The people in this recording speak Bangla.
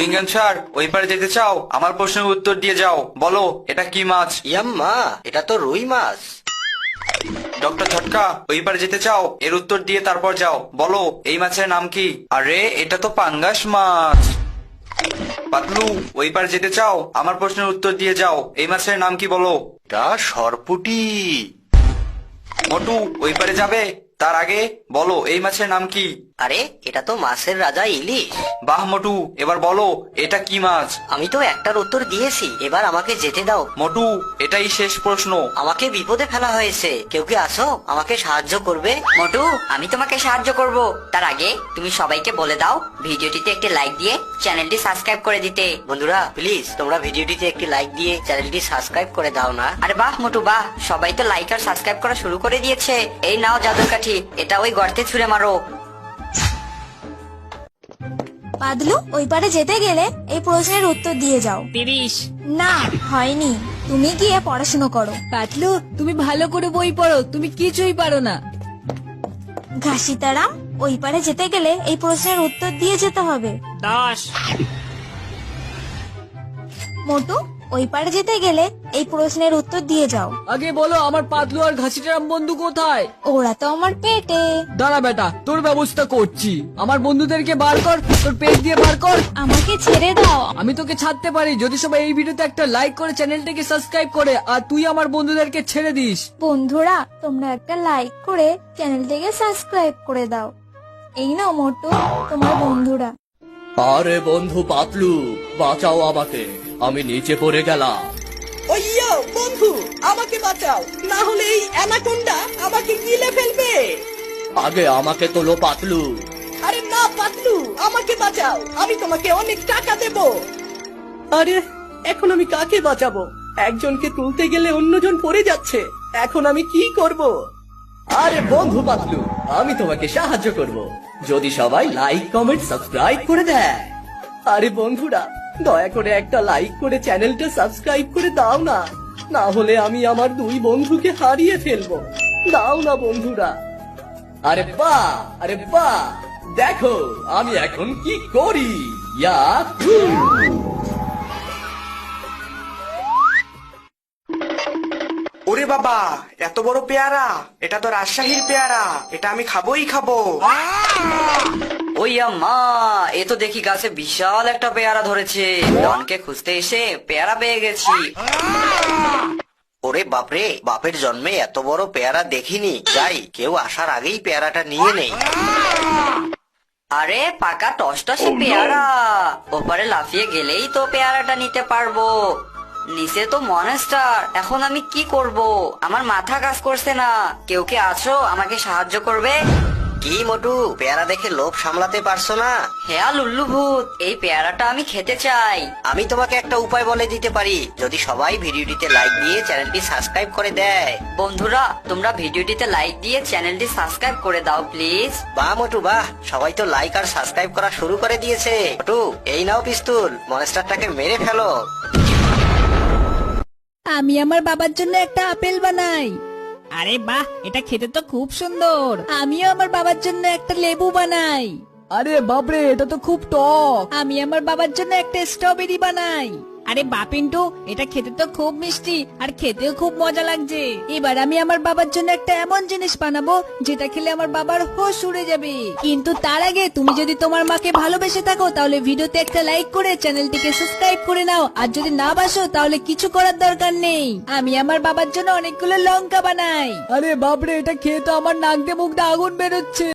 চুইংগাম স্যার ওই পারে যেতে চাও আমার প্রশ্নের উত্তর দিয়ে যাও। বলো এটা কি মাছ? ইয়াম্মা এটা তো রুই মাছ। ডক্টর ছটকা ওই পারে যেতে চাও এর উত্তর দিয়ে তারপর যাও। বলো এই মাছের নাম কি? আরে এটা তো পাঙ্গাস মাছ। পাতলু ওই পারে যেতে চাও আমার প্রশ্নের উত্তর দিয়ে যাও। এই মাছের নাম কি বলো? এটা সরপুটি। মোটু ওই পারে যাবে তার আগে বলো এই মাছের নাম কি? আরে এটা তো মাছের রাজা ইলিশ। বাহ মটু এবার বলো এটা কি মাছ? আমি তো একটার উত্তর দিয়েছি এবার আমাকে যেতে দাও। মটু এটাই শেষ প্রশ্ন। আমাকে বিপদে ফেলা হয়েছে। কেউ কি আসো আমাকে সাহায্য করবে? মোটু আমি তোমাকে সাহায্য করব। তার আগে তুমি সবাইকে বলে দাও ভিডিওটিতে একটি লাইক দিয়ে চ্যানেলটি সাবস্ক্রাইব করে দিতে। বন্ধুরা প্লিজ তোমরা ভিডিওটিতে একটি লাইক দিয়ে চ্যানেলটি সাবস্ক্রাইব করে দাও না। আরে বাহ মোটু বাহ সবাই তো লাইক আর সাবস্ক্রাইব করা শুরু করে দিয়েছে। এই নাও জাদুর কাঠি এটা ওই গর্তে ছুঁড়ে মারো। পাদলু ওই পারে যেতে গেলে এই প্রশ্নের উত্তর দিয়ে যাও। তিরিশ। না হয়নি। তুমি গিয়ে পড়াশুনো করো। পাতলু তুমি ভালো করে বই পড়ো তুমি কিছুই পারো না। ঘাসিতারাম ওই পারে যেতে গেলে এই প্রশ্নের উত্তর দিয়ে যেতে হবে। দশ। মোটু ওই পারে যেতে গেলে এই প্রশ্নের উত্তর দিয়ে যাও। আগে বলো আমার পাতলু আর ঘাসিটারাম বন্ধু কোথায়? ওরা তো আমার পেটে। দাঁড়া বেটা তোর ব্যবস্থা করছি। আমার বন্ধুদেরকে বার কর তোর পেট দিয়ে বার কর। আমাকে ছেড়ে দাও। আমি তোকে ছাড়তে পারি যদি সবাই এই ভিডিওতে একটা লাইক করে চ্যানেলটাকে সাবস্ক্রাইব করে আর তুই আমার বন্ধুদেরকে ছেড়ে দিস। বন্ধুরা তোমরা একটা লাইক করে চ্যানেলটিকে সাবস্ক্রাইব করে দাও। এই নাও মোটু তোমার বন্ধুরা। আরে বন্ধু পাতলু বাঁচাও আমাকে। আমি নিচে পড়ে গেলাম। ওইয়ো বন্ধু আমাকে বাঁচাও। না হলে এই অ্যানাকোন্ডা আমাকে গিলে ফেলবে। আগে আমাকে তোলো পাতলু। আরে না পাতলু আমাকে বাঁচাও। আমি তোমাকে অনেক টাকা দেব। আরে এখন আমি কাকে বাঁচাবো? একজনকে তুলতে গেলে অন্যজন পড়ে যাচ্ছে। এখন আমি কি করব? আরে বন্ধু পাতলু আমি তোমাকে সাহায্য করব। যদি সবাই লাইক কমেন্ট সাবস্ক্রাইব করে দেয়। আরে বন্ধুরা দয়া করে একটা লাইক করে চ্যানেলটা সাবস্ক্রাইব করে দাও না। না হলে আমি আমার দুই বন্ধুকে হারিয়ে ফেলব। দাও না বন্ধুরা। আরে বাহ আরে বাহ। দেখো আমি এখন কি করি? ইয়া। ওরে বাবা এত বড় পেয়ারা এটা তো রাজশাহীর পেয়ারা এটা আমি খাবোই খাব। ওই আম্মা এ তো দেখি গাছে বিশাল একটা পেয়ারা ধরেছে। ডনকে খুঁজতে এসে পেয়ারা পেয়ে গেছি। ওরে বাপরে বাপের জন্মে এত বড় পেয়ারা দেখিনি। যাই কেউ আসার আগেই পেয়ারাটা নিয়ে নেই। আরে পাকা টসটসে পেয়ারা। ওপারে লাফিয়ে গেলেই তো পেয়ারাটা নিতে পারব। নিচে তো মনেস্টার এখন আমি কি করব? আমার মাথা কাজ করছে না। কেউ কি আছো? আমাকে সাহায্য করবে? কি মোটু পেয়ারা দেখে লোভ সামলাতে পারছ না? হ্যাঁ লুল্লু ভূত এই পেয়ারাটা আমি খেতে চাই। আমি তোমাকে একটা উপায় বলে দিতে পারি। যদি সবাই ভিডিওটিতে লাইক দিয়ে চ্যানেলটি সাবস্ক্রাইব করে দেয়। বন্ধুরা তোমরা ভিডিওটিতে লাইক দিয়ে চ্যানেলটি সাবস্ক্রাইব করে দাও প্লিজ বাহ মোটু বাহ। সবাই তো লাইক আর সাবস্ক্রাইব করা শুরু করে দিয়েছে। মোটু এই নাও পিস্তুল। মনস্টারটাকে মেরে ফেলো। আমি আমার বাবার জন্য একটা আপেল বানাই। আরে বাহ এটা খেতে তো খুব সুন্দর। আমিও আমার বাবার জন্য একটা লেবু বানাই। আরে বাপরে এটা তো খুব টক। আমি আমার বাবার জন্য একটা স্ট্রবেরি বানাই। আরে বাপিন্টু, এটা খেতে তো খুব মিষ্টি আর খেতেও খুব মজা লাগছে। এবার আমি আমার বাবার জন্য একটা এমন জিনিস বানাবো, যেটা খেলে আমার বাবার হোশ উড়ে যাবে। কিন্তু তার আগে তুমি যদি তোমার মাকে ভালোবেসে থাকো, তাহলে ভিডিওতে একটা লাইক করে চ্যানেলটিকে সাবস্ক্রাইব করে নাও। আর যদি না বাসো, তাহলে কিছু করার দরকার নেই। আমি আমার বাবার জন্য অনেকগুলো লঙ্কা বানাই। আরে বাপরে, এটা খেয়ে তো আমার নাক দিয়ে মুখ দিয়ে আগুন বেরোচ্ছে।